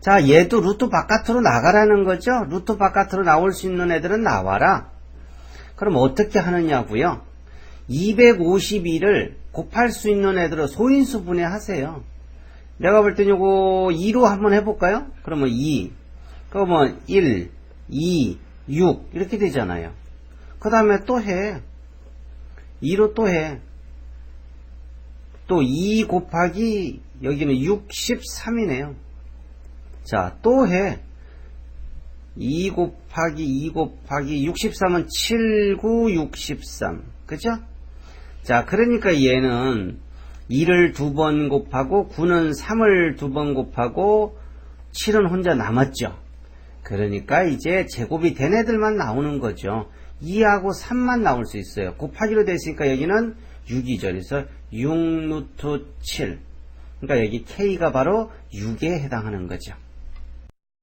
자, 얘도 루트 바깥으로 나가라는 거죠? 루트 바깥으로 나올 수 있는 애들은 나와라. 그럼 어떻게 하느냐고요? 252를 곱할 수 있는 애들은 소인수 분해하세요. 내가 볼 땐 요거 2로 한번 해볼까요? 그러면 2, 그러면 1, 2, 6 이렇게 되잖아요. 그 다음에 또 해. 2로 또 해. 또 2 곱하기 여기는 63이네요. 자, 또 해. 2 곱하기 2 곱하기 63은 7, 9, 63. 그죠? 자, 그러니까 얘는 2를 두 번 곱하고 9는 3을 두 번 곱하고 7은 혼자 남았죠. 그러니까 이제 제곱이 된 애들만 나오는 거죠. 2하고 3만 나올 수 있어요. 곱하기로 됐으니까 여기는 6이죠. 그래서 6루트 7. 그러니까 여기 K가 바로 6에 해당하는 거죠.